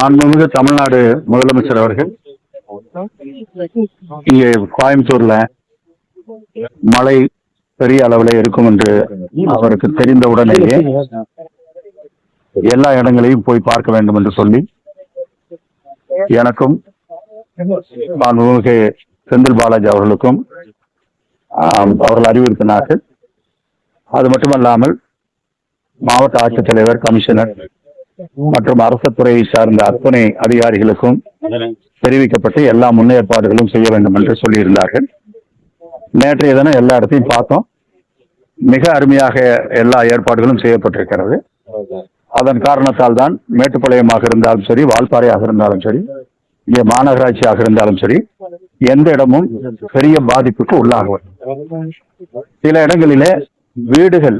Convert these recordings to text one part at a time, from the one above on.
மாண்புமிகு தமிழ்நாடு முதலமைச்சர் அவர்கள். இங்கே கோயம்புத்தூர்ல மழை பெரிய அளவில் இருக்கும் என்று அவருக்கு தெரிந்த உடனேயே எல்லா இடங்களையும் போய் பார்க்க வேண்டும் என்று சொல்லி எனக்கும் மாண்புமிகு செந்தில் பாலாஜி அவர்களுக்கும் அவர்கள் அறிவுறுத்தினார்கள். அது மட்டுமல்லாமல் மாவட்ட ஆட்சித்தலைவர் கமிஷனர் மற்றும் அரசு துறையை சார்ந்த அத்துணை அதிகாரிகளுக்கும் தெரிவிக்கப்பட்டு எல்லா முன்னேற்பாடுகளும் செய்ய வேண்டும் என்று சொல்லியிருந்தார்கள். நேற்றைய தினம் எல்லா இடத்தையும் பார்த்தோம். மிக அருமையாக எல்லா ஏற்பாடுகளும் செய்யப்பட்டிருக்கிறது. அதன் காரணத்தால் தான் மேட்டுப்பாளையமாக இருந்தாலும் சரி வால்பாறையாக இருந்தாலும் சரி இங்கே மாநகராட்சியாக இருந்தாலும் சரி எந்த இடமும் பெரிய பாதிப்புக்கு உள்ளாகவில்லை. சில இடங்களிலே வீடுகள்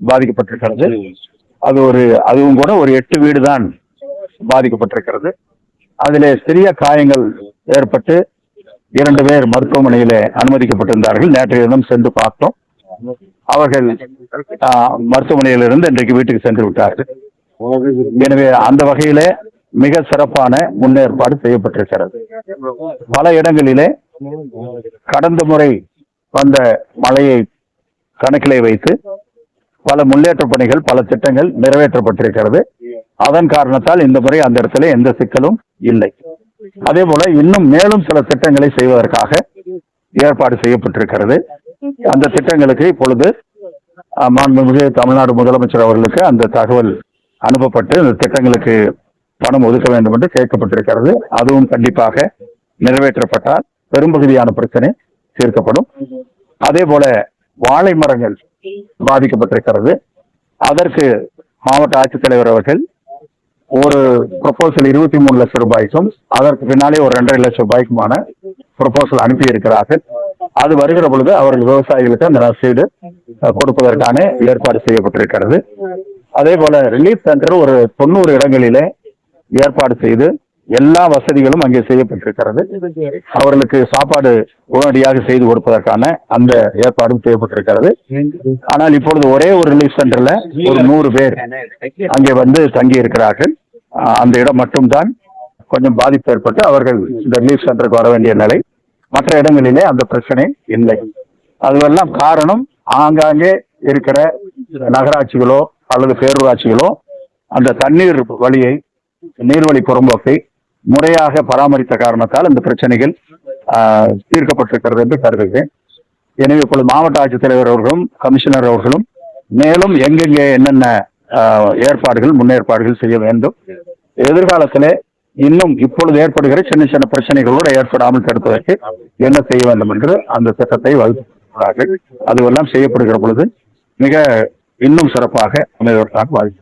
பாதிக்கப்பட்டிருக்கிறது. அது ஒரு அதுவும் கூட ஒரு எட்டு வீடு தான் பாதிக்கப்பட்டிருக்கிறது. அதிலே சிறிய காயங்கள் ஏற்பட்டு இரண்டு பேர் மருத்துவமனையிலே அனுமதிக்கப்பட்டிருந்தார்கள். நேற்றைய தினம் சென்று பார்த்தோம். அவர்கள் ஆஹ், மருத்துவமனையிலிருந்து இன்றைக்கு வீட்டுக்கு சென்று விட்டார்கள். எனவே அந்த வகையிலே மிக சிறப்பான முன்னேற்பாடு செய்யப்பட்டிருக்கிறது. பல இடங்களிலே கடந்த முறை வந்த மழையை கணக்கிலே வைத்து பல முன்னேற்ற பணிகள் பல திட்டங்கள் நிறைவேற்றப்பட்டிருக்கிறது. அதன் காரணத்தால் இந்த முறை அந்த இடத்துல எந்த சிக்கலும் இல்லை. அதே போல இன்னும் மேலும் சில திட்டங்களை செய்வதற்காக ஏற்பாடு செய்யப்பட்டிருக்கிறது. அந்த திட்டங்களுக்கு இப்பொழுது மாண்புமிகு தமிழ்நாடு முதலமைச்சர் அவர்களுக்கு அந்த தகவல் அனுப்பப்பட்டு இந்த திட்டங்களுக்கு பணம் ஒதுக்க வேண்டும் என்று கேட்கப்பட்டிருக்கிறது. அதுவும் கண்டிப்பாக நிறைவேற்றப்பட்டால் பெரும்பகுதியான பிரச்சனை தீர்க்கப்படும். அதே போல வாழை மரங்கள் பாதிக்கப்பட்டிருக்கிறது. அதற்கு மாவட்ட ஆட்சித்தலைவர் அவர்கள் ஒரு ப்ரொபோசல் இருபத்தி மூணு லட்சம் ரூபாய்க்கும் அதற்கு பின்னாலே ஒரு ரெண்டரை லட்சம் ரூபாய்க்குமான ப்ரொபோசல் அனுப்பி இருக்கிறார்கள் அது வருகிற பொழுது அவர்கள் விவசாயிகளுக்கு அந்த ரசீடு கொடுப்பதற்கான ஏற்பாடு செய்யப்பட்டிருக்கிறது. அதே போல ரிலீஃப் சென்டர் ஒரு தொண்ணூறு இடங்களிலே ஏற்பாடு செய்து எல்லா வசதிகளும் அங்கே செய்யப்பட்டிருக்கிறது. அவர்களுக்கு சாப்பாடு உடனடியாக செய்து கொடுப்பதற்கான அந்த ஏற்பாடும் செய்யப்பட்டிருக்கிறது. ஆனால் இப்பொழுது ஒரே ஒரு ரிலீஃப் சென்டர்ல ஒரு நூறு பேர் அங்கே வந்து தங்கி இருக்கிறார்கள் அந்த இடம் மட்டும்தான் கொஞ்சம் பாதிப்பு ஏற்பட்டு அவர்கள் இந்த ரிலீஃப் சென்டருக்கு வர வேண்டிய நிலை. மற்ற இடங்களிலே அந்த பிரச்சனை இல்லை. அதுவெல்லாம் காரணம் ஆங்காங்கே இருக்கிற நகராட்சிகளோ அல்லது பேரூராட்சிகளோ அந்த தண்ணீர் வழியை நீர்வழி புறம்போக்கை முறையாக பராமரித்த காரணத்தால் இந்த பிரச்சனைகள் ஆஹ், தீர்க்கப்பட்டிருக்கிறது என்று கருதுகிறேன். எனவே இப்பொழுது மாவட்ட ஆட்சித்தலைவர் அவர்களும் கமிஷனர் அவர்களும் மேலும் எங்கெங்கே என்னென்ன ஆஹ், ஏற்பாடுகள் முன்னேற்பாடுகள் செய்ய வேண்டும். எதிர்காலத்திலே இன்னும் இப்பொழுது ஏற்படுகிற சின்ன சின்ன பிரச்சனைகளோடு ஏற்படாமல் தடுப்பதற்கு என்ன செய்ய வேண்டும் என்று அந்த திட்டத்தை வகுக்கிறார்கள். அதுவெல்லாம் செய்யப்படுகிற பொழுது மிக இன்னும் சிறப்பாக அமைவதற்காக வாழ்க்கை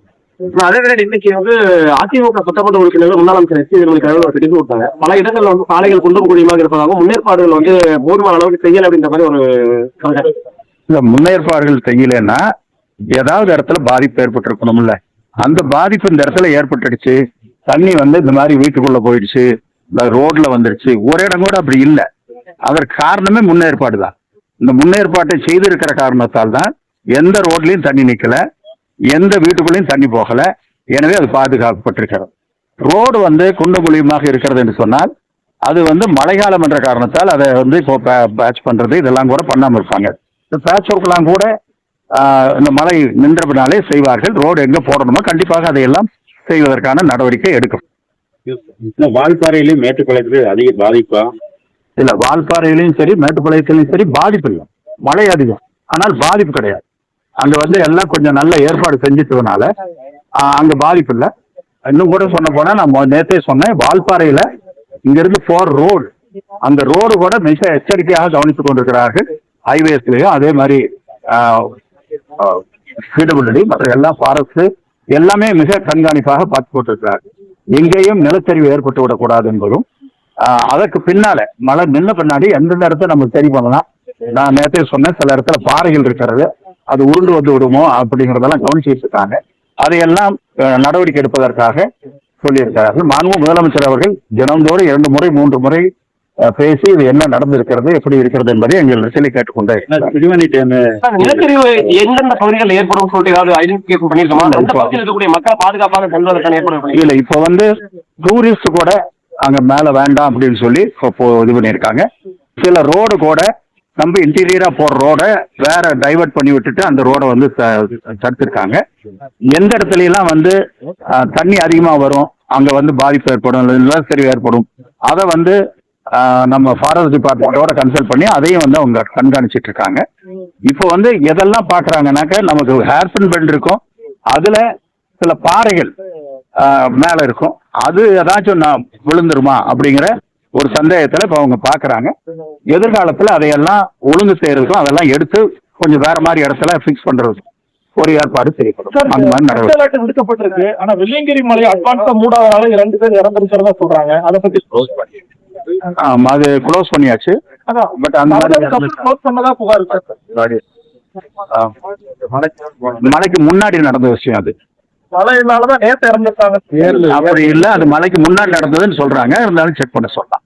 அதே நேரம் இன்னைக்கு வந்து அதிமுக சட்டமன்ற உறுப்பினர்கள் முன்னாள் அமைச்சர் எஸ் திருமணி ஒரு தெரிவித்து விட்டாங்க. பல இடங்கள்ல வந்து சாலைகள் குண்டும் குழியுமாக இருப்பதாகவும் முன்னேற்பாடுகள் வந்து போதுமான அளவுக்கு செய்யல அப்படின்ற மாதிரி ஒரு இந்த முன்னேற்பாடுகள் செய்யலன்னா ஏதாவது இடத்துல பாதிப்பு ஏற்பட்டிருக்கணும்ல. அந்த பாதிப்பு இந்த இடத்துல ஏற்பட்டுடுச்சு. தண்ணி வந்து இந்த மாதிரி வீட்டுக்குள்ள போயிடுச்சு. இந்த ரோட்ல வந்துருச்சு ஒரு இடம் கூட அப்படி இல்லை. அதற்கு காரணமே முன்னேற்பாடு தான். இந்த முன்னேற்பாட்டை செய்திருக்கிற காரணத்தால் தான் எந்த ரோட்லயும் தண்ணி நிக்கல. எந்த வீட்டுக்குள்ளேயும் தண்ணி போகல. எனவே அது பாதுகாக்கப்பட்டிருக்கிறது. ரோடு வந்து குண்டும் குழியுமாக இருக்கிறது என்று சொன்னால் அது வந்து மழைக்காலம் என்ற காரணத்தால் அதை வந்து இப்போ பேட்ச் பண்றது இதெல்லாம் கூட பண்ணாம இருப்பாங்க. இந்த பேட்ச் ஒர்க்லாம் கூட இந்த மழை நின்ற பின்னாலே செய்வார்கள். ரோடு எங்க போடணுமோ கண்டிப்பாக அதையெல்லாம் செய்வதற்கான நடவடிக்கை எடுக்கும். இந்த வால்பாறையிலும் மேட்டுப்பாளையத்திலும் அதிக பாதிப்பா? இல்ல வால்பாறையிலையும் சரி மேட்டுப்பாளையத்திலையும் சரி பாதிப்பு இல்லை. மழை அதிகம். ஆனால் பாதிப்பு கிடையாது. அங்க வந்து எல்லாம் கொஞ்சம் நல்ல ஏற்பாடு செஞ்சுட்டதுனால அங்க பாதிப்பு இல்லை. இன்னும் கூட சொன்ன போனா நான் நேத்தே சொன்னேன் வால்பாறையில இங்க இருந்து போற ரோடு அந்த ரோடு கூட மிக எச்சரிக்கையாக கவனித்துக் கொண்டிருக்கிறார்கள். ஹைவேஸ்லயும் அதே மாதிரி மற்ற எல்லா ஃபாரஸ்ட் எல்லாமே மிக கண்காணிப்பாக பார்த்து போட்டிருக்கிறார்கள் எங்கேயும் நிலச்சரிவு ஏற்பட்டு விடக்கூடாது என்பதும் அதற்கு பின்னால மழை நின்ன பின்னாடி எந்தெந்த இடத்த நம்ம சரி பண்ணலாம். நான் நேற்றே சொன்னேன் சில இடத்துல பாறைகள் இருக்கிறது. அது உருண்டு வந்து விடுமோ அப்படிங்கறதெல்லாம் கவனிச்சிட்டு இருக்காங்க அதையெல்லாம் நடவடிக்கை எடுப்பதற்காக சொல்லியிருக்கிறார்கள். மாண்பு முதலமைச்சர் அவர்கள் தினந்தோறும் இரண்டு முறை மூன்று முறை பேசி இது என்ன நடந்திருக்கிறது எப்படி இருக்கிறது என்பதை எங்கள் சொல்லி கேட்டுக்கொண்டே நிலச்சரிவு எந்தெந்த பகுதிகளில் ஏற்படும் சொல்லிட்டு ஏதாவது ஐடென்டிஃபிகேஷன் பண்ணிருக்கோமா மக்கள் பாதுகாப்பாக செல்வதற்கான ஏற்பாடு இல்ல இப்ப வந்து டூரிஸ்ட் கூட அங்க மேல வேண்டாம் அப்படின்னு சொல்லி இப்போ இது பண்ணியிருக்காங்க. சில ரோடு கூட நம்ம இன்டீரியரா போற ரோட வேற டைவர்ட் பண்ணி விட்டுட்டு அந்த ரோட வந்து தடுத்திருக்காங்க. எந்த இடத்துல எல்லாம் வந்து தண்ணி அதிகமா வரும் அங்க வந்து பாதிப்பு ஏற்படும் நிலச்சரிவு ஏற்படும் அதை வந்து நம்ம ஃபாரஸ்ட் டிபார்ட்மெண்ட்டோட கன்சல்ட் பண்ணி அதையும் வந்து அவங்க கண்காணிச்சிட்டு இருக்காங்க. இப்போ வந்து எதெல்லாம் பாக்குறாங்கனாக்க நமக்கு ஹேர்பின் பெல்ட் இருக்கும். அதுல சில பாறைகள் மேல இருக்கும். அது ஏதாச்சும் நான் விழுந்துருமா அப்படிங்கிற ஒரு சந்தேகத்துல இப்ப அவங்க பாக்குறாங்க. எதிர்காலத்துல அதையெல்லாம் ஒழுங்கு செய்யறதுக்கும் அதெல்லாம் எடுத்து கொஞ்சம் வேற மாதிரி இடத்துல ஃபிக்ஸ் பண்றது ஒரு ஏற்பாடு செய்யப்படும். அந்த மாதிரி நடவடிக்கை விடுக்கப்பட்டிருக்கு. ஆனா வெள்ளியங்கிரி மலை அட்வான்ஸா மூடாதனால இரண்டு பேர் இறந்திருக்கிறதா சொல்றாங்க. அதை பத்தி ஆமா, அது க்ளோஸ் பண்ணியாச்சு. பட் அந்த மாதிரி க்ளோஸ் பண்ணதா புகார். மலைக்கு முன்னாடி நடந்த விஷயம் அது. மழையினாலதான் நேத்து இறந்துட்டாங்க அப்படி இல்ல அது மலைக்கு முன்னாடி நடந்ததுன்னு சொல்றாங்க. இருந்தாலும் செக் பண்ண சொல்லலாம்.